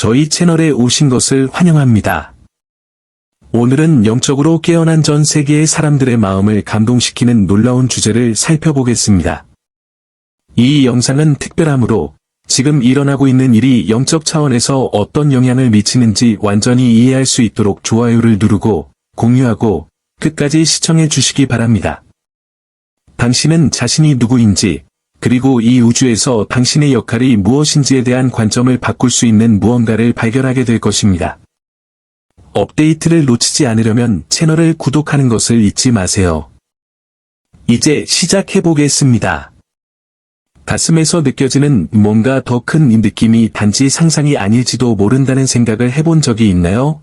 저희 채널에 오신 것을 환영합니다. 오늘은 영적으로 깨어난 전 세계의 사람들의 마음을 감동시키는 놀라운 주제를 살펴보겠습니다. 이 영상은 특별하므로 지금 일어나고 있는 일이 영적 차원에서 어떤 영향을 미치는지 완전히 이해할 수 있도록 좋아요를 누르고 공유하고 끝까지 시청해 주시기 바랍니다. 당신은 자신이 누구인지, 그리고 이 우주에서 당신의 역할이 무엇인지에 대한 관점을 바꿀 수 있는 무언가를 발견하게 될 것입니다. 업데이트를 놓치지 않으려면 채널을 구독하는 것을 잊지 마세요. 이제 시작해 보겠습니다. 가슴에서 느껴지는 뭔가 더 큰 느낌이 단지 상상이 아닐지도 모른다는 생각을 해본 적이 있나요?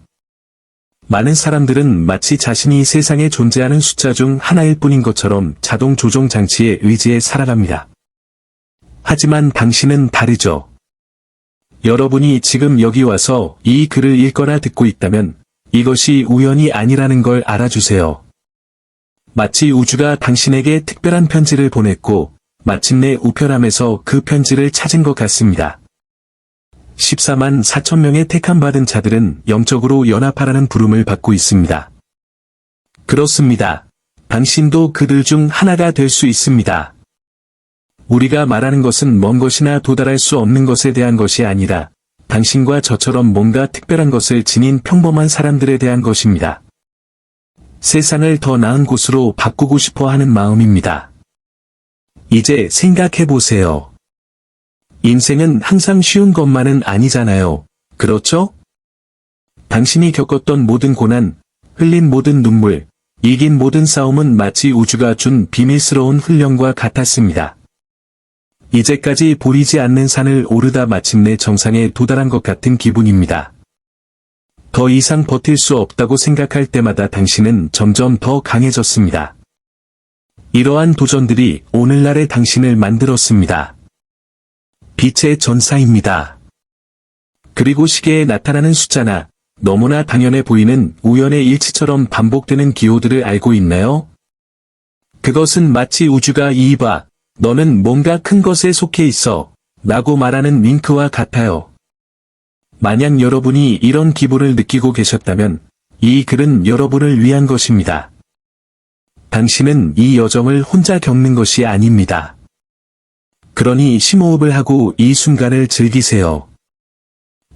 많은 사람들은 마치 자신이 세상에 존재하는 숫자 중 하나일 뿐인 것처럼 자동 조종 장치에 의지해 살아갑니다. 하지만 당신은 다르죠. 여러분이 지금 여기 와서 이 글을 읽거나 듣고 있다면 이것이 우연이 아니라는 걸 알아주세요. 마치 우주가 당신에게 특별한 편지를 보냈고 마침내 우편함에서 그 편지를 찾은 것 같습니다. 14만 4천 명의 택함 받은 자들은 영적으로 연합하라는 부름을 받고 있습니다. 그렇습니다. 당신도 그들 중 하나가 될 수 있습니다. 우리가 말하는 것은 먼 것이나 도달할 수 없는 것에 대한 것이 아니라 당신과 저처럼 뭔가 특별한 것을 지닌 평범한 사람들에 대한 것입니다. 세상을 더 나은 곳으로 바꾸고 싶어 하는 마음입니다. 이제 생각해 보세요. 인생은 항상 쉬운 것만은 아니잖아요. 그렇죠? 당신이 겪었던 모든 고난, 흘린 모든 눈물, 이긴 모든 싸움은 마치 우주가 준 비밀스러운 훈련과 같았습니다. 이제까지 보이지 않는 산을 오르다 마침내 정상에 도달한 것 같은 기분입니다. 더 이상 버틸 수 없다고 생각할 때마다 당신은 점점 더 강해졌습니다. 이러한 도전들이 오늘날의 당신을 만들었습니다. 빛의 전사입니다. 그리고 시계에 나타나는 숫자나 너무나 당연해 보이는 우연의 일치처럼 반복되는 기호들을 알고 있나요? 그것은 마치 우주가 이봐, 너는 뭔가 큰 것에 속해 있어, 라고 말하는 윙크와 같아요. 만약 여러분이 이런 기분을 느끼고 계셨다면, 이 글은 여러분을 위한 것입니다. 당신은 이 여정을 혼자 겪는 것이 아닙니다. 그러니 심호흡을 하고 이 순간을 즐기세요.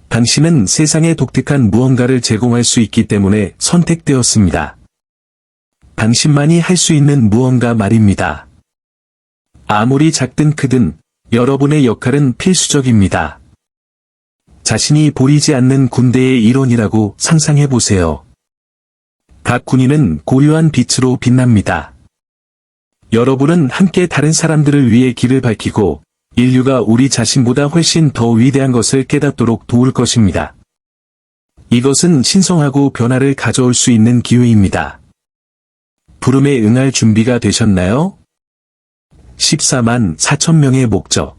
당신은 세상에 독특한 무언가를 제공할 수 있기 때문에 선택되었습니다. 당신만이 할 수 있는 무언가 말입니다. 아무리 작든 크든 여러분의 역할은 필수적입니다. 자신이 보이지 않는 군대의 일원이라고 상상해 보세요. 각 군인은 고유한 빛으로 빛납니다. 여러분은 함께 다른 사람들을 위해 길을 밝히고 인류가 우리 자신보다 훨씬 더 위대한 것을 깨닫도록 도울 것입니다. 이것은 신성하고 변화를 가져올 수 있는 기회입니다. 부름에 응할 준비가 되셨나요? 14만 4천 명의 목적.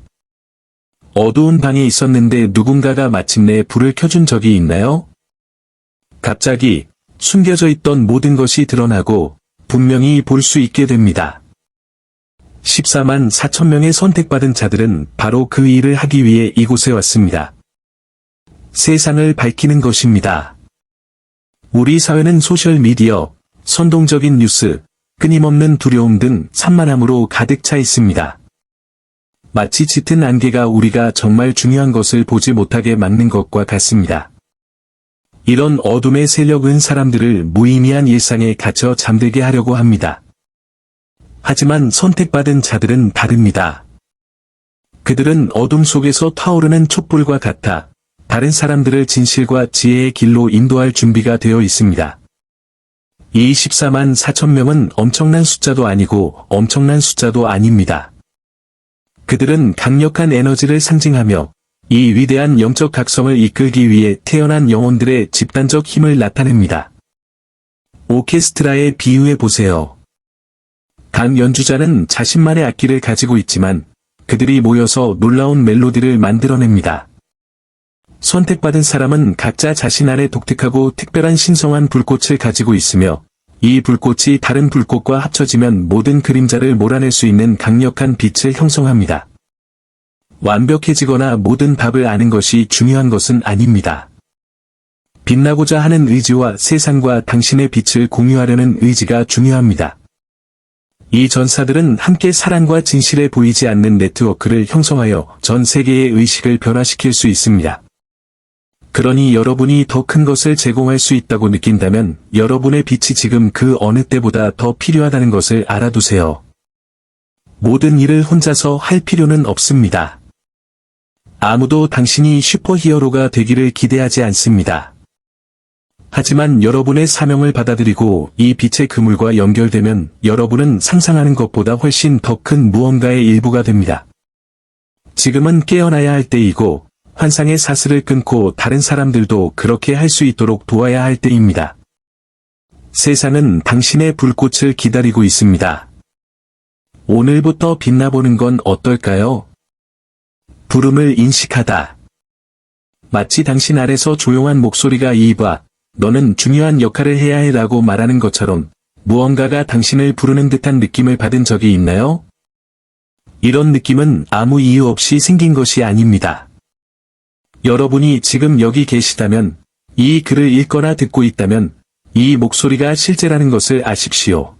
어두운 방에 있었는데 누군가가 마침내 불을 켜준 적이 있나요? 갑자기 숨겨져 있던 모든 것이 드러나고 분명히 볼 수 있게 됩니다. 14만 4천 명의 선택받은 자들은 바로 그 일을 하기 위해 이곳에 왔습니다. 세상을 밝히는 것입니다. 우리 사회는 소셜미디어, 선동적인 뉴스, 끊임없는 두려움 등 산만함으로 가득 차 있습니다. 마치 짙은 안개가 우리가 정말 중요한 것을 보지 못하게 막는 것과 같습니다. 이런 어둠의 세력은 사람들을 무의미한 일상에 갇혀 잠들게 하려고 합니다. 하지만 선택받은 자들은 다릅니다. 그들은 어둠 속에서 타오르는 촛불과 같아 다른 사람들을 진실과 지혜의 길로 인도할 준비가 되어 있습니다. 이 14만 4천 명은 엄청난 숫자도 아니고 엄청난 숫자도 아닙니다. 그들은 강력한 에너지를 상징하며 이 위대한 영적 각성을 이끌기 위해 태어난 영혼들의 집단적 힘을 나타냅니다. 오케스트라에 비유해 보세요. 각 연주자는 자신만의 악기를 가지고 있지만 그들이 모여서 놀라운 멜로디를 만들어냅니다. 선택받은 사람은 각자 자신 안에 독특하고 특별한 신성한 불꽃을 가지고 있으며 이 불꽃이 다른 불꽃과 합쳐지면 모든 그림자를 몰아낼 수 있는 강력한 빛을 형성합니다. 완벽해지거나 모든 답을 아는 것이 중요한 것은 아닙니다. 빛나고자 하는 의지와 세상과 당신의 빛을 공유하려는 의지가 중요합니다. 이 전사들은 함께 사랑과 진실에 보이지 않는 네트워크를 형성하여 전 세계의 의식을 변화시킬 수 있습니다. 그러니 여러분이 더 큰 것을 제공할 수 있다고 느낀다면 여러분의 빛이 지금 그 어느 때보다 더 필요하다는 것을 알아두세요. 모든 일을 혼자서 할 필요는 없습니다. 아무도 당신이 슈퍼히어로가 되기를 기대하지 않습니다. 하지만 여러분의 사명을 받아들이고 이 빛의 그물과 연결되면 여러분은 상상하는 것보다 훨씬 더 큰 무언가의 일부가 됩니다. 지금은 깨어나야 할 때이고 환상의 사슬을 끊고 다른 사람들도 그렇게 할 수 있도록 도와야 할 때입니다. 세상은 당신의 불꽃을 기다리고 있습니다. 오늘부터 빛나보는 건 어떨까요? 부름을 인식하다. 마치 당신 아래서 조용한 목소리가 이봐, 너는 중요한 역할을 해야 해 라고 말하는 것처럼 무언가가 당신을 부르는 듯한 느낌을 받은 적이 있나요? 이런 느낌은 아무 이유 없이 생긴 것이 아닙니다. 여러분이 지금 여기 계시다면, 이 글을 읽거나 듣고 있다면, 이 목소리가 실제라는 것을 아십시오.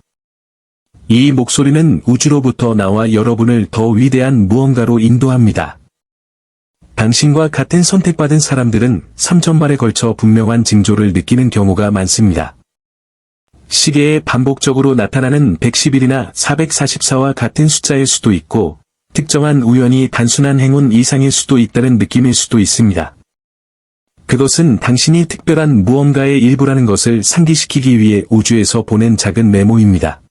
이 목소리는 우주로부터 나와 여러분을 더 위대한 무언가로 인도합니다. 당신과 같은 선택받은 사람들은 3천발에 걸쳐 분명한 징조를 느끼는 경우가 많습니다. 시계에 반복적으로 나타나는 111이나 444와 같은 숫자일 수도 있고, 특정한 우연이 단순한 행운 이상일 수도 있다는 느낌일 수도 있습니다. 그것은 당신이 특별한 무언가의 일부라는 것을 상기시키기 위해 우주에서 보낸 작은 메모입니다.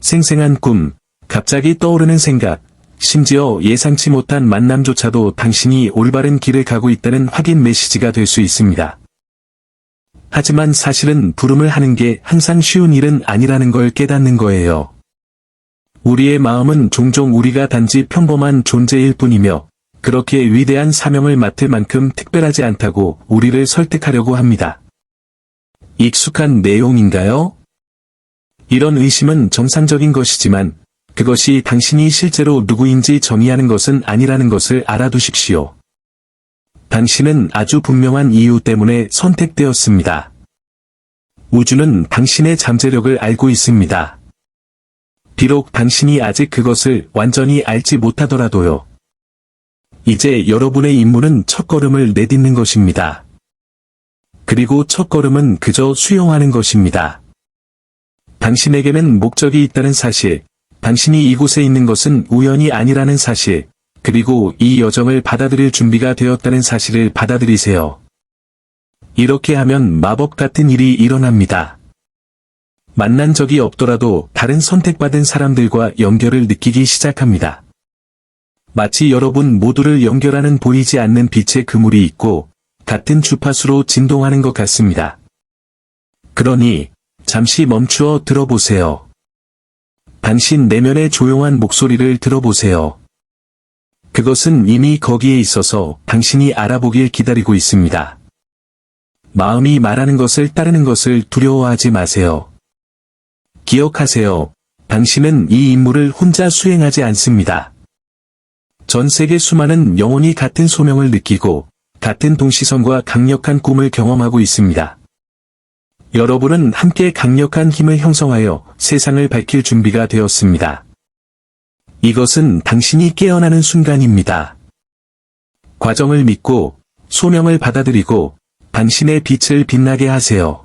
생생한 꿈, 갑자기 떠오르는 생각, 심지어 예상치 못한 만남조차도 당신이 올바른 길을 가고 있다는 확인 메시지가 될 수 있습니다. 하지만 사실은 부름을 하는 게 항상 쉬운 일은 아니라는 걸 깨닫는 거예요. 우리의 마음은 종종 우리가 단지 평범한 존재일 뿐이며 그렇게 위대한 사명을 맡을 만큼 특별하지 않다고 우리를 설득하려고 합니다. 익숙한 내용인가요? 이런 의심은 정상적인 것이지만 그것이 당신이 실제로 누구인지 정의하는 것은 아니라는 것을 알아두십시오. 당신은 아주 분명한 이유 때문에 선택되었습니다. 우주는 당신의 잠재력을 알고 있습니다. 비록 당신이 아직 그것을 완전히 알지 못하더라도요. 이제 여러분의 임무는 첫걸음을 내딛는 것입니다. 그리고 첫걸음은 그저 수용하는 것입니다. 당신에게는 목적이 있다는 사실, 당신이 이곳에 있는 것은 우연이 아니라는 사실, 그리고 이 여정을 받아들일 준비가 되었다는 사실을 받아들이세요. 이렇게 하면 마법 같은 일이 일어납니다. 만난 적이 없더라도 다른 선택받은 사람들과 연결을 느끼기 시작합니다. 마치 여러분 모두를 연결하는 보이지 않는 빛의 그물이 있고 같은 주파수로 진동하는 것 같습니다. 그러니 잠시 멈추어 들어보세요. 당신 내면의 조용한 목소리를 들어보세요. 그것은 이미 거기에 있어서 당신이 알아보길 기다리고 있습니다. 마음이 말하는 것을 따르는 것을 두려워하지 마세요. 기억하세요. 당신은 이 임무를 혼자 수행하지 않습니다. 전 세계 수많은 영혼이 같은 소명을 느끼고 같은 동시선과 강력한 꿈을 경험하고 있습니다. 여러분은 함께 강력한 힘을 형성하여 세상을 밝힐 준비가 되었습니다. 이것은 당신이 깨어나는 순간입니다. 과정을 믿고 소명을 받아들이고 당신의 빛을 빛나게 하세요.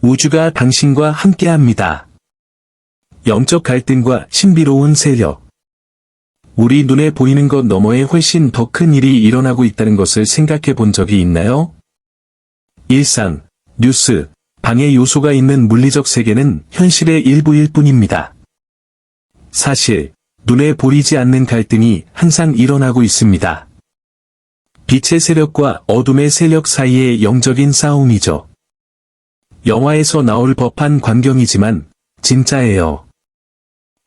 우주가 당신과 함께합니다. 영적 갈등과 신비로운 세력. 우리 눈에 보이는 것 너머에 훨씬 더 큰 일이 일어나고 있다는 것을 생각해 본 적이 있나요? 일상, 뉴스, 방해 요소가 있는 물리적 세계는 현실의 일부일 뿐입니다. 사실, 눈에 보이지 않는 갈등이 항상 일어나고 있습니다. 빛의 세력과 어둠의 세력 사이의 영적인 싸움이죠. 영화에서 나올 법한 광경이지만 진짜예요.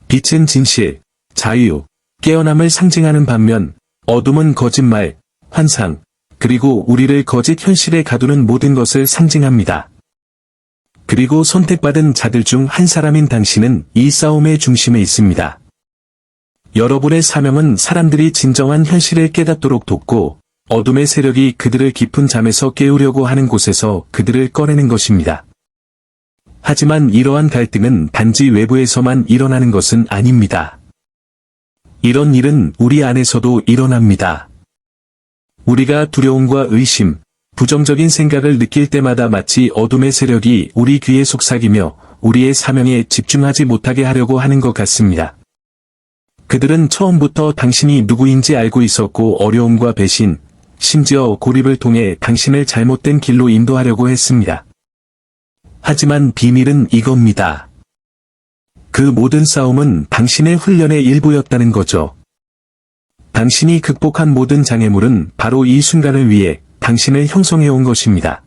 빛은 진실, 자유, 깨어남을 상징하는 반면 어둠은 거짓말, 환상, 그리고 우리를 거짓 현실에 가두는 모든 것을 상징합니다. 그리고 선택받은 자들 중 한 사람인 당신은 이 싸움의 중심에 있습니다. 여러분의 사명은 사람들이 진정한 현실을 깨닫도록 돕고 어둠의 세력이 그들을 깊은 잠에서 깨우려고 하는 곳에서 그들을 꺼내는 것입니다. 하지만 이러한 갈등은 단지 외부에서만 일어나는 것은 아닙니다. 이런 일은 우리 안에서도 일어납니다. 우리가 두려움과 의심, 부정적인 생각을 느낄 때마다 마치 어둠의 세력이 우리 귀에 속삭이며 우리의 사명에 집중하지 못하게 하려고 하는 것 같습니다. 그들은 처음부터 당신이 누구인지 알고 있었고 어려움과 배신, 심지어 고립을 통해 당신을 잘못된 길로 인도하려고 했습니다. 하지만 비밀은 이겁니다. 그 모든 싸움은 당신의 훈련의 일부였다는 거죠. 당신이 극복한 모든 장애물은 바로 이 순간을 위해 당신을 형성해온 것입니다.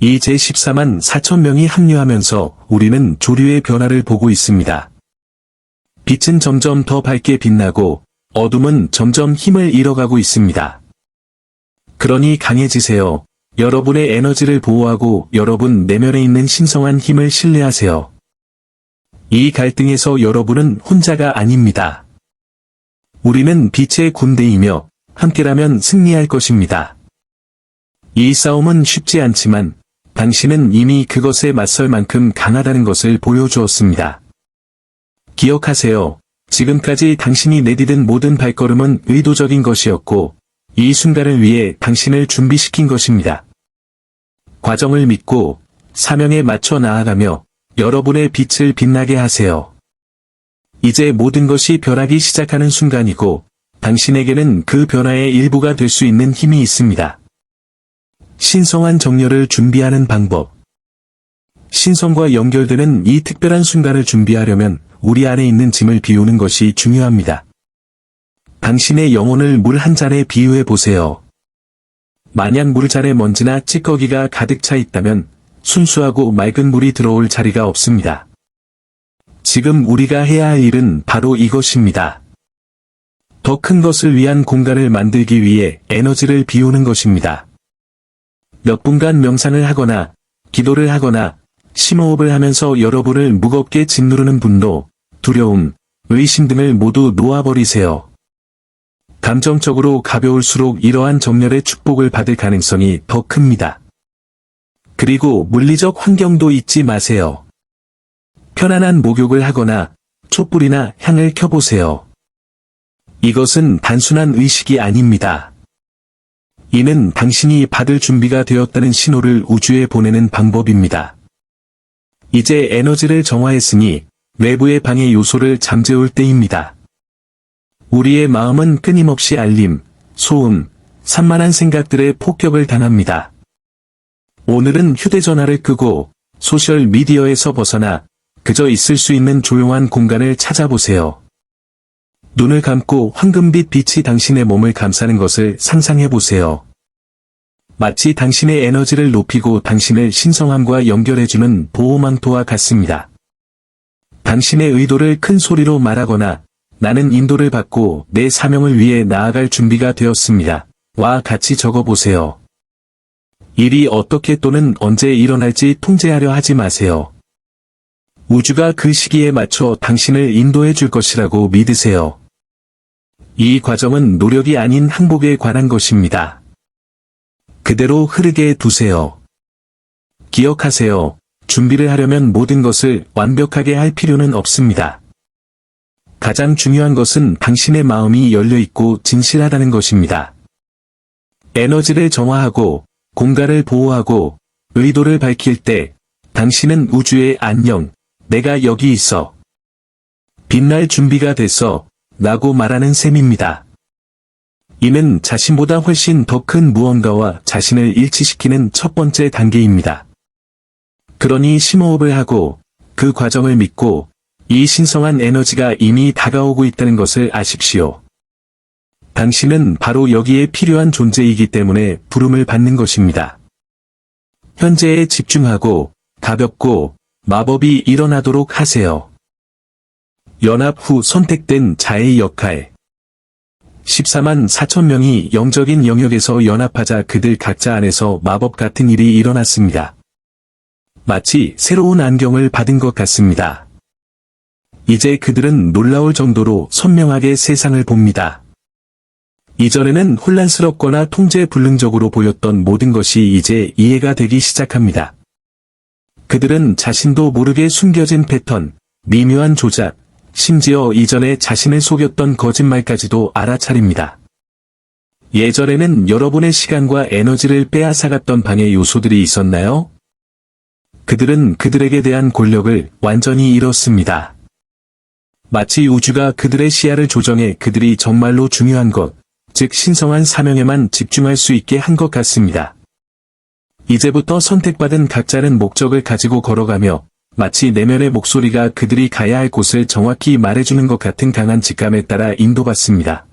이 제14만 4천 명이 합류하면서 우리는 조류의 변화를 보고 있습니다. 빛은 점점 더 밝게 빛나고 어둠은 점점 힘을 잃어가고 있습니다. 그러니 강해지세요. 여러분의 에너지를 보호하고 여러분 내면에 있는 신성한 힘을 신뢰하세요. 이 갈등에서 여러분은 혼자가 아닙니다. 우리는 빛의 군대이며 함께라면 승리할 것입니다. 이 싸움은 쉽지 않지만 당신은 이미 그것에 맞설 만큼 강하다는 것을 보여주었습니다. 기억하세요. 지금까지 당신이 내디딘 모든 발걸음은 의도적인 것이었고 이 순간을 위해 당신을 준비시킨 것입니다. 과정을 믿고 사명에 맞춰 나아가며 여러분의 빛을 빛나게 하세요. 이제 모든 것이 변하기 시작하는 순간이고 당신에게는 그 변화의 일부가 될 수 있는 힘이 있습니다. 신성한 정렬을 준비하는 방법 신성과 연결되는 이 특별한 순간을 준비하려면 우리 안에 있는 짐을 비우는 것이 중요합니다. 당신의 영혼을 물 한 잔에 비유해 보세요. 만약 물잔에 먼지나 찌꺼기가 가득 차 있다면 순수하고 맑은 물이 들어올 자리가 없습니다. 지금 우리가 해야 할 일은 바로 이것입니다. 더 큰 것을 위한 공간을 만들기 위해 에너지를 비우는 것입니다. 몇 분간 명상을 하거나, 기도를 하거나, 심호흡을 하면서 여러분을 무겁게 짓누르는 분노, 두려움, 의심 등을 모두 놓아버리세요. 감정적으로 가벼울수록 이러한 정렬의 축복을 받을 가능성이 더 큽니다. 그리고 물리적 환경도 잊지 마세요. 편안한 목욕을 하거나 촛불이나 향을 켜보세요. 이것은 단순한 의식이 아닙니다. 이는 당신이 받을 준비가 되었다는 신호를 우주에 보내는 방법입니다. 이제 에너지를 정화했으니 외부의 방해 요소를 잠재울 때입니다. 우리의 마음은 끊임없이 알림, 소음, 산만한 생각들의 폭격을 당합니다. 오늘은 휴대전화를 끄고 소셜 미디어에서 벗어나 그저 있을 수 있는 조용한 공간을 찾아보세요. 눈을 감고 황금빛 빛이 당신의 몸을 감싸는 것을 상상해 보세요. 마치 당신의 에너지를 높이고 당신을 신성함과 연결해주는 보호망토와 같습니다. 당신의 의도를 큰 소리로 말하거나 나는 인도를 받고 내 사명을 위해 나아갈 준비가 되었습니다. 와 같이 적어보세요. 일이 어떻게 또는 언제 일어날지 통제하려 하지 마세요. 우주가 그 시기에 맞춰 당신을 인도해 줄 것이라고 믿으세요. 이 과정은 노력이 아닌 항복에 관한 것입니다. 그대로 흐르게 두세요. 기억하세요. 준비를 하려면 모든 것을 완벽하게 할 필요는 없습니다. 가장 중요한 것은 당신의 마음이 열려있고 진실하다는 것입니다. 에너지를 정화하고 공간을 보호하고 의도를 밝힐 때 당신은 우주의 안녕, 내가 여기 있어. 빛날 준비가 됐어, 라고 말하는 셈입니다. 이는 자신보다 훨씬 더 큰 무언가와 자신을 일치시키는 첫 번째 단계입니다. 그러니 심호흡을 하고 그 과정을 믿고 이 신성한 에너지가 이미 다가오고 있다는 것을 아십시오. 당신은 바로 여기에 필요한 존재이기 때문에 부름을 받는 것입니다. 현재에 집중하고 가볍고 마법이 일어나도록 하세요. 연합 후 선택된 자의 역할 14만 4천 명이 영적인 영역에서 연합하자 그들 각자 안에서 마법 같은 일이 일어났습니다. 마치 새로운 안경을 받은 것 같습니다. 이제 그들은 놀라울 정도로 선명하게 세상을 봅니다. 이전에는 혼란스럽거나 통제 불능적으로 보였던 모든 것이 이제 이해가 되기 시작합니다. 그들은 자신도 모르게 숨겨진 패턴, 미묘한 조작, 심지어 이전에 자신을 속였던 거짓말까지도 알아차립니다. 예전에는 여러분의 시간과 에너지를 빼앗아갔던 방해 요소들이 있었나요? 그들은 그들에게 대한 권력을 완전히 잃었습니다. 마치 우주가 그들의 시야를 조정해 그들이 정말로 중요한 것, 즉 신성한 사명에만 집중할 수 있게 한 것 같습니다. 이제부터 선택받은 각자는 목적을 가지고 걸어가며 마치 내면의 목소리가 그들이 가야 할 곳을 정확히 말해주는 것 같은 강한 직감에 따라 인도받습니다.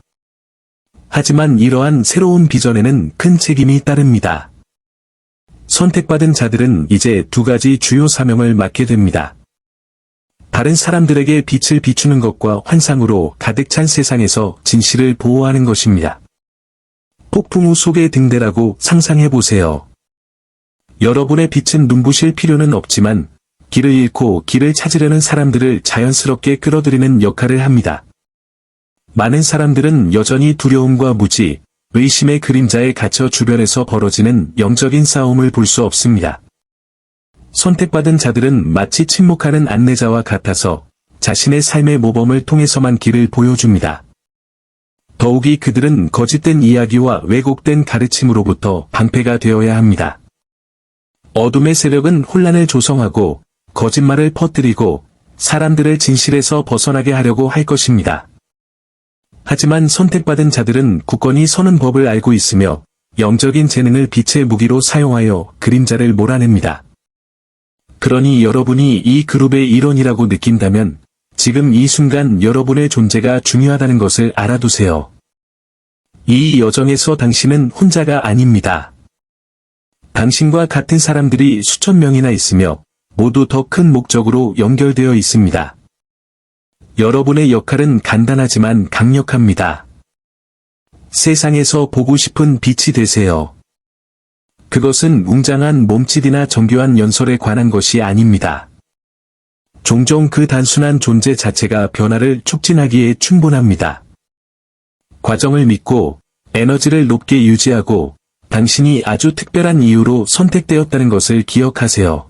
하지만 이러한 새로운 비전에는 큰 책임이 따릅니다. 선택받은 자들은 이제 두 가지 주요 사명을 맡게 됩니다. 다른 사람들에게 빛을 비추는 것과 환상으로 가득 찬 세상에서 진실을 보호하는 것입니다. 폭풍 우 속의 등대라고 상상해 보세요. 여러분의 빛은 눈부실 필요는 없지만 길을 잃고 길을 찾으려는 사람들을 자연스럽게 끌어들이는 역할을 합니다. 많은 사람들은 여전히 두려움과 무지, 의심의 그림자에 갇혀 주변에서 벌어지는 영적인 싸움을 볼 수 없습니다. 선택받은 자들은 마치 침묵하는 안내자와 같아서 자신의 삶의 모범을 통해서만 길을 보여줍니다. 더욱이 그들은 거짓된 이야기와 왜곡된 가르침으로부터 방패가 되어야 합니다. 어둠의 세력은 혼란을 조성하고 거짓말을 퍼뜨리고 사람들을 진실에서 벗어나게 하려고 할 것입니다. 하지만 선택받은 자들은 굳건히 서는 법을 알고 있으며 영적인 재능을 빛의 무기로 사용하여 그림자를 몰아냅니다. 그러니 여러분이 이 그룹의 일원이라고 느낀다면 지금 이 순간 여러분의 존재가 중요하다는 것을 알아두세요. 이 여정에서 당신은 혼자가 아닙니다. 당신과 같은 사람들이 수천 명이나 있으며 모두 더 큰 목적으로 연결되어 있습니다. 여러분의 역할은 간단하지만 강력합니다. 세상에서 보고 싶은 빛이 되세요. 그것은 웅장한 몸짓이나 정교한 연설에 관한 것이 아닙니다. 종종 그 단순한 존재 자체가 변화를 촉진하기에 충분합니다. 과정을 믿고 에너지를 높게 유지하고 당신이 아주 특별한 이유로 선택되었다는 것을 기억하세요.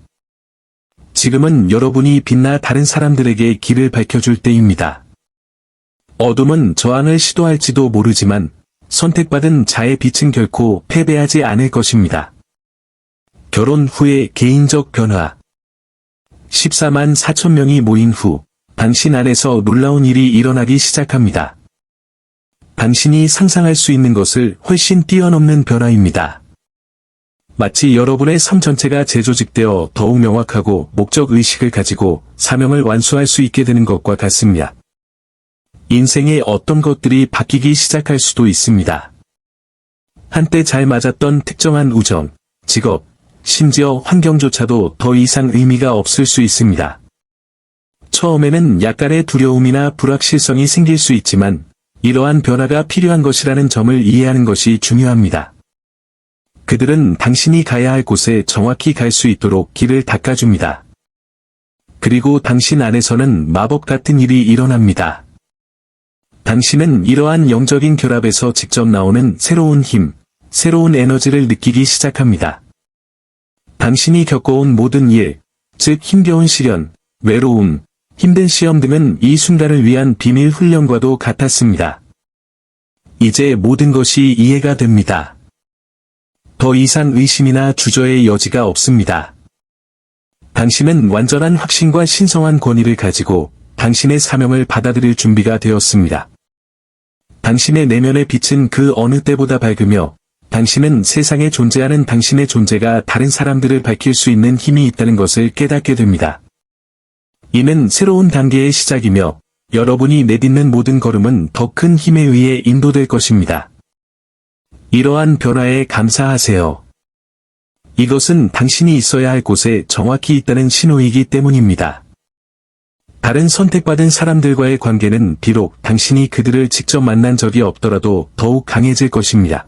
지금은 여러분이 빛나 다른 사람들에게 길을 밝혀줄 때입니다. 어둠은 저항을 시도할지도 모르지만 선택받은 자의 빛은 결코 패배하지 않을 것입니다. 결혼 후의 개인적 변화 14만 4천 명이 모인 후 당신 안에서 놀라운 일이 일어나기 시작합니다. 당신이 상상할 수 있는 것을 훨씬 뛰어넘는 변화입니다. 마치 여러분의 삶 전체가 재조직되어 더욱 명확하고 목적 의식을 가지고 사명을 완수할 수 있게 되는 것과 같습니다. 인생의 어떤 것들이 바뀌기 시작할 수도 있습니다. 한때 잘 맞았던 특정한 우정, 직업, 심지어 환경조차도 더 이상 의미가 없을 수 있습니다. 처음에는 약간의 두려움이나 불확실성이 생길 수 있지만 이러한 변화가 필요한 것이라는 점을 이해하는 것이 중요합니다. 그들은 당신이 가야 할 곳에 정확히 갈 수 있도록 길을 닦아줍니다. 그리고 당신 안에서는 마법 같은 일이 일어납니다. 당신은 이러한 영적인 결합에서 직접 나오는 새로운 힘, 새로운 에너지를 느끼기 시작합니다. 당신이 겪어온 모든 일, 즉 힘겨운 시련, 외로움, 힘든 시험 등은 이 순간을 위한 비밀 훈련과도 같았습니다. 이제 모든 것이 이해가 됩니다. 더 이상 의심이나 주저의 여지가 없습니다. 당신은 완전한 확신과 신성한 권위를 가지고 당신의 사명을 받아들일 준비가 되었습니다. 당신의 내면의 빛은 그 어느 때보다 밝으며 당신은 세상에 존재하는 당신의 존재가 다른 사람들을 밝힐 수 있는 힘이 있다는 것을 깨닫게 됩니다. 이는 새로운 단계의 시작이며 여러분이 내딛는 모든 걸음은 더 큰 힘에 의해 인도될 것입니다. 이러한 변화에 감사하세요. 이것은 당신이 있어야 할 곳에 정확히 있다는 신호이기 때문입니다. 다른 선택받은 사람들과의 관계는 비록 당신이 그들을 직접 만난 적이 없더라도 더욱 강해질 것입니다.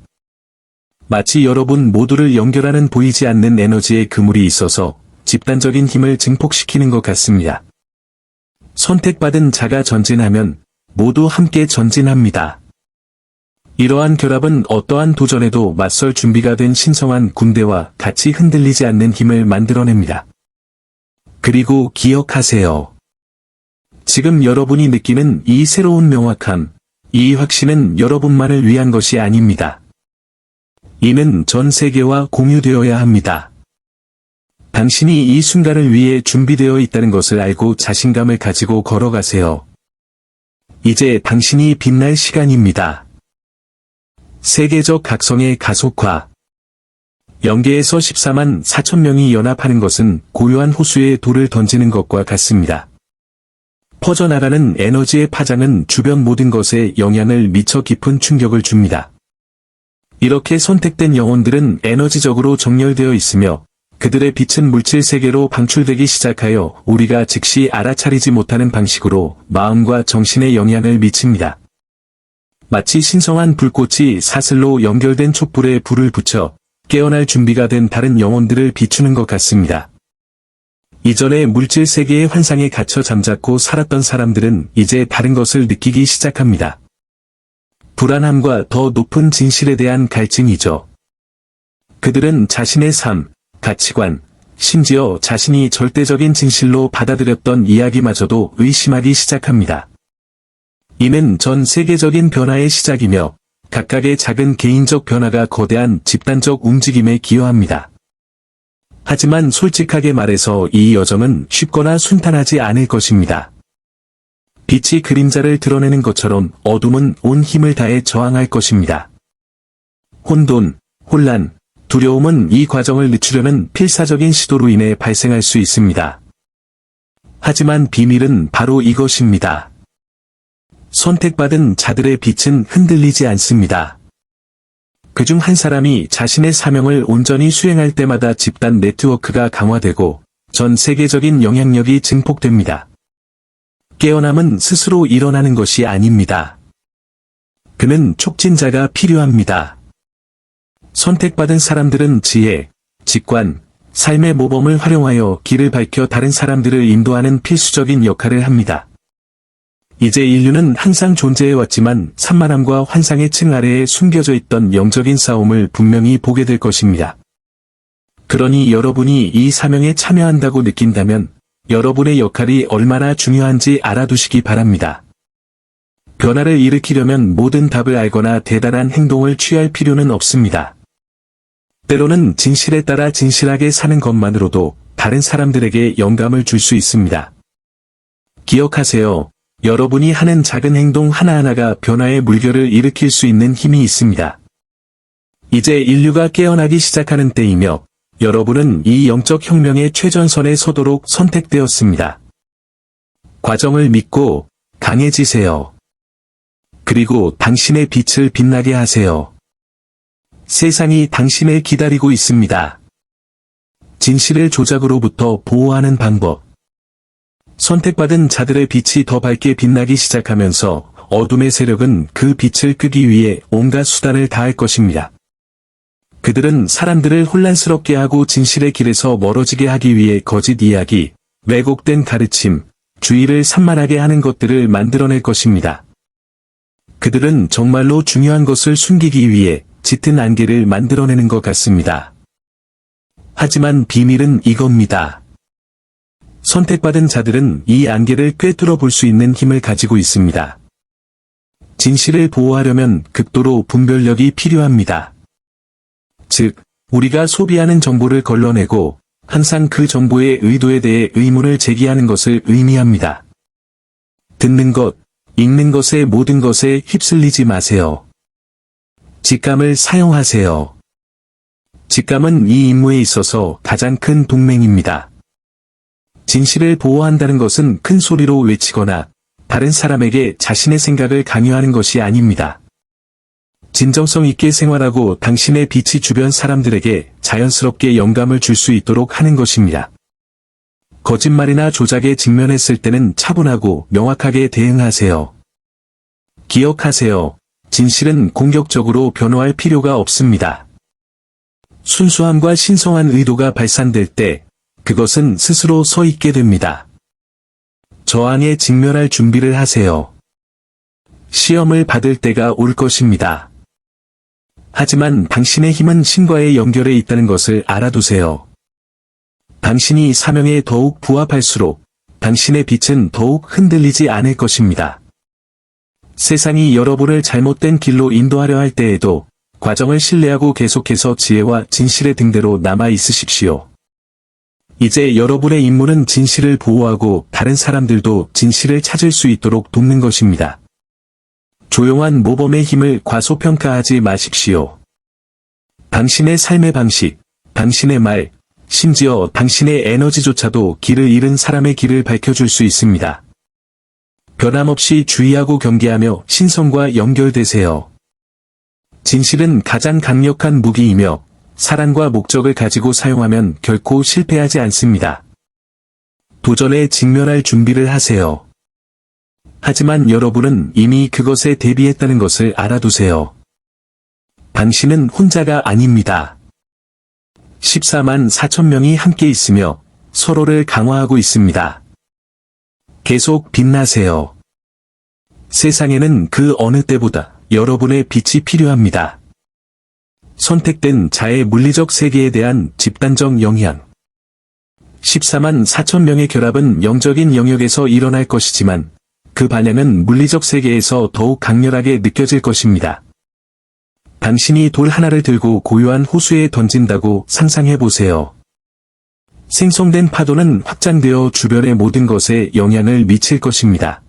마치 여러분 모두를 연결하는 보이지 않는 에너지의 그물이 있어서 집단적인 힘을 증폭시키는 것 같습니다. 선택받은 자가 전진하면 모두 함께 전진합니다. 이러한 결합은 어떠한 도전에도 맞설 준비가 된 신성한 군대와 같이 흔들리지 않는 힘을 만들어냅니다. 그리고 기억하세요. 지금 여러분이 느끼는 이 새로운 명확함, 이 확신은 여러분만을 위한 것이 아닙니다. 이는 전 세계와 공유되어야 합니다. 당신이 이 순간을 위해 준비되어 있다는 것을 알고 자신감을 가지고 걸어가세요. 이제 당신이 빛날 시간입니다. 세계적 각성의 가속화. 영계에서 14만 4천 명이 연합하는 것은 고요한 호수에 돌을 던지는 것과 같습니다. 퍼져나가는 에너지의 파장은 주변 모든 것에 영향을 미쳐 깊은 충격을 줍니다. 이렇게 선택된 영혼들은 에너지적으로 정렬되어 있으며 그들의 빛은 물질 세계로 방출되기 시작하여 우리가 즉시 알아차리지 못하는 방식으로 마음과 정신에 영향을 미칩니다. 마치 신성한 불꽃이 사슬로 연결된 촛불에 불을 붙여 깨어날 준비가 된 다른 영혼들을 비추는 것 같습니다. 이전에 물질 세계의 환상에 갇혀 잠자코 살았던 사람들은 이제 다른 것을 느끼기 시작합니다. 불안함과 더 높은 진실에 대한 갈증이죠. 그들은 자신의 삶, 가치관, 심지어 자신이 절대적인 진실로 받아들였던 이야기마저도 의심하기 시작합니다. 이는 전 세계적인 변화의 시작이며 각각의 작은 개인적 변화가 거대한 집단적 움직임에 기여합니다. 하지만 솔직하게 말해서 이 여정은 쉽거나 순탄하지 않을 것입니다. 빛이 그림자를 드러내는 것처럼 어둠은 온 힘을 다해 저항할 것입니다. 혼돈, 혼란, 두려움은 이 과정을 늦추려는 필사적인 시도로 인해 발생할 수 있습니다. 하지만 비밀은 바로 이것입니다. 선택받은 자들의 빛은 흔들리지 않습니다. 그중 한 사람이 자신의 사명을 온전히 수행할 때마다 집단 네트워크가 강화되고 전 세계적인 영향력이 증폭됩니다. 깨어남은 스스로 일어나는 것이 아닙니다. 그는 촉진자가 필요합니다. 선택받은 사람들은 지혜, 직관, 삶의 모범을 활용하여 길을 밝혀 다른 사람들을 인도하는 필수적인 역할을 합니다. 이제 인류는 항상 존재해왔지만 산만함과 환상의 층 아래에 숨겨져 있던 영적인 싸움을 분명히 보게 될 것입니다. 그러니 여러분이 이 사명에 참여한다고 느낀다면 여러분의 역할이 얼마나 중요한지 알아두시기 바랍니다. 변화를 일으키려면 모든 답을 알거나 대단한 행동을 취할 필요는 없습니다. 때로는 진실에 따라 진실하게 사는 것만으로도 다른 사람들에게 영감을 줄 수 있습니다. 기억하세요. 여러분이 하는 작은 행동 하나하나가 변화의 물결을 일으킬 수 있는 힘이 있습니다. 이제 인류가 깨어나기 시작하는 때이며 여러분은 이 영적 혁명의 최전선에 서도록 선택되었습니다. 과정을 믿고 강해지세요. 그리고 당신의 빛을 빛나게 하세요. 세상이 당신을 기다리고 있습니다. 진실을 조작으로부터 보호하는 방법. 선택받은 자들의 빛이 더 밝게 빛나기 시작하면서 어둠의 세력은 그 빛을 끄기 위해 온갖 수단을 다할 것입니다. 그들은 사람들을 혼란스럽게 하고 진실의 길에서 멀어지게 하기 위해 거짓 이야기, 왜곡된 가르침, 주의를 산만하게 하는 것들을 만들어낼 것입니다. 그들은 정말로 중요한 것을 숨기기 위해 짙은 안개를 만들어내는 것 같습니다. 하지만 비밀은 이겁니다. 선택받은 자들은 이 안개를 꿰뚫어 볼 수 있는 힘을 가지고 있습니다. 진실을 보호하려면 극도로 분별력이 필요합니다. 즉, 우리가 소비하는 정보를 걸러내고 항상 그 정보의 의도에 대해 의문을 제기하는 것을 의미합니다. 듣는 것, 읽는 것의 모든 것에 휩쓸리지 마세요. 직감을 사용하세요. 직감은 이 임무에 있어서 가장 큰 동맹입니다. 진실을 보호한다는 것은 큰 소리로 외치거나 다른 사람에게 자신의 생각을 강요하는 것이 아닙니다. 진정성 있게 생활하고 당신의 빛이 주변 사람들에게 자연스럽게 영감을 줄 수 있도록 하는 것입니다. 거짓말이나 조작에 직면했을 때는 차분하고 명확하게 대응하세요. 기억하세요. 진실은 공격적으로 변호할 필요가 없습니다. 순수함과 신성한 의도가 발산될 때 그것은 스스로 서 있게 됩니다. 저항에 직면할 준비를 하세요. 시험을 받을 때가 올 것입니다. 하지만 당신의 힘은 신과의 연결에 있다는 것을 알아두세요. 당신이 사명에 더욱 부합할수록 당신의 빛은 더욱 흔들리지 않을 것입니다. 세상이 여러분을 잘못된 길로 인도하려 할 때에도 과정을 신뢰하고 계속해서 지혜와 진실의 등대로 남아 있으십시오. 이제 여러분의 임무는 진실을 보호하고 다른 사람들도 진실을 찾을 수 있도록 돕는 것입니다. 조용한 모범의 힘을 과소평가하지 마십시오. 당신의 삶의 방식, 당신의 말, 심지어 당신의 에너지조차도 길을 잃은 사람의 길을 밝혀줄 수 있습니다. 변함없이 주의하고 경계하며 신성과 연결되세요. 진실은 가장 강력한 무기이며 사랑과 목적을 가지고 사용하면 결코 실패하지 않습니다. 도전에 직면할 준비를 하세요. 하지만 여러분은 이미 그것에 대비했다는 것을 알아두세요. 당신은 혼자가 아닙니다. 14만 4천 명이 함께 있으며 서로를 강화하고 있습니다. 계속 빛나세요. 세상에는 그 어느 때보다 여러분의 빛이 필요합니다. 선택된 자의 물리적 세계에 대한 집단적 영향. 14만 4천 명의 결합은 영적인 영역에서 일어날 것이지만 그 반향은 물리적 세계에서 더욱 강렬하게 느껴질 것입니다. 당신이 돌 하나를 들고 고요한 호수에 던진다고 상상해 보세요. 생성된 파도는 확장되어 주변의 모든 것에 영향을 미칠 것입니다.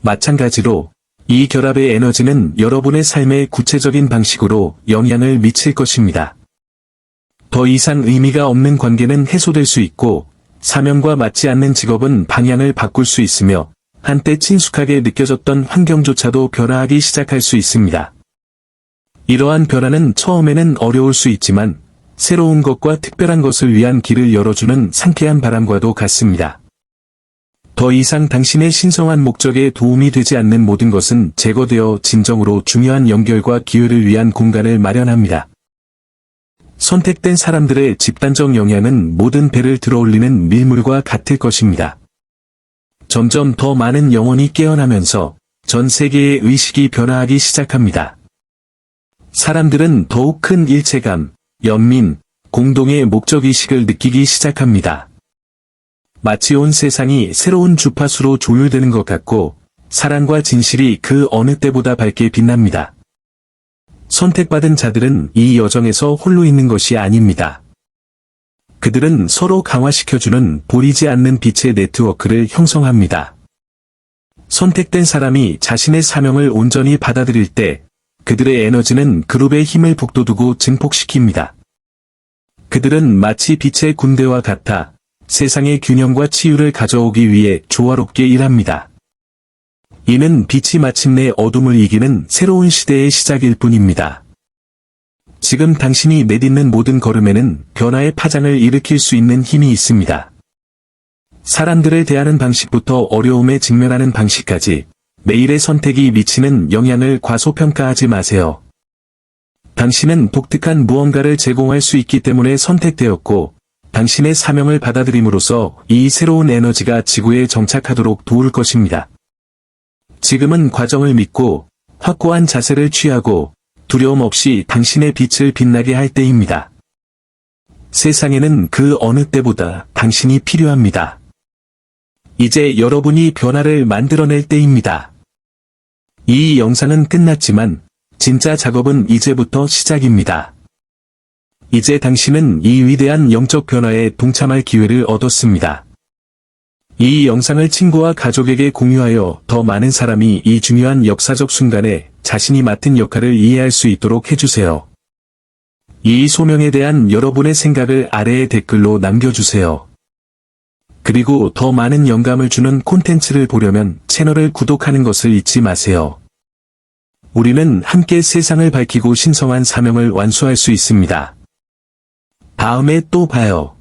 마찬가지로 이 결합의 에너지는 여러분의 삶의 구체적인 방식으로 영향을 미칠 것입니다. 더 이상 의미가 없는 관계는 해소될 수 있고 사명과 맞지 않는 직업은 방향을 바꿀 수 있으며 한때 친숙하게 느껴졌던 환경조차도 변화하기 시작할 수 있습니다. 이러한 변화는 처음에는 어려울 수 있지만 새로운 것과 특별한 것을 위한 길을 열어주는 상쾌한 바람과도 같습니다. 더 이상 당신의 신성한 목적에 도움이 되지 않는 모든 것은 제거되어 진정으로 중요한 연결과 기회를 위한 공간을 마련합니다. 선택된 사람들의 집단적 영향은 모든 배를 들어올리는 밀물과 같을 것입니다. 점점 더 많은 영혼이 깨어나면서 전 세계의 의식이 변화하기 시작합니다. 사람들은 더욱 큰 일체감, 연민, 공동의 목적의식을 느끼기 시작합니다. 마치 온 세상이 새로운 주파수로 조율되는 것 같고, 사랑과 진실이 그 어느 때보다 밝게 빛납니다. 선택받은 자들은 이 여정에서 홀로 있는 것이 아닙니다. 그들은 서로 강화시켜주는 보이지 않는 빛의 네트워크를 형성합니다. 선택된 사람이 자신의 사명을 온전히 받아들일 때 그들의 에너지는 그룹의 힘을 북돋우고 증폭시킵니다. 그들은 마치 빛의 군대와 같아 세상의 균형과 치유를 가져오기 위해 조화롭게 일합니다. 이는 빛이 마침내 어둠을 이기는 새로운 시대의 시작일 뿐입니다. 지금 당신이 내딛는 모든 걸음에는 변화의 파장을 일으킬 수 있는 힘이 있습니다. 사람들을 대하는 방식부터 어려움에 직면하는 방식까지 매일의 선택이 미치는 영향을 과소평가하지 마세요. 당신은 독특한 무언가를 제공할 수 있기 때문에 선택되었고, 당신의 사명을 받아들임으로써 이 새로운 에너지가 지구에 정착하도록 도울 것입니다. 지금은 과정을 믿고 확고한 자세를 취하고 두려움 없이 당신의 빛을 빛나게 할 때입니다. 세상에는 그 어느 때보다 당신이 필요합니다. 이제 여러분이 변화를 만들어낼 때입니다. 이 영상은 끝났지만 진짜 작업은 이제부터 시작입니다. 이제 당신은 이 위대한 영적 변화에 동참할 기회를 얻었습니다. 이 영상을 친구와 가족에게 공유하여 더 많은 사람이 이 중요한 역사적 순간에 자신이 맡은 역할을 이해할 수 있도록 해주세요. 이 소명에 대한 여러분의 생각을 아래의 댓글로 남겨주세요. 그리고 더 많은 영감을 주는 콘텐츠를 보려면 채널을 구독하는 것을 잊지 마세요. 우리는 함께 세상을 밝히고 신성한 사명을 완수할 수 있습니다. 다음에 또 봐요.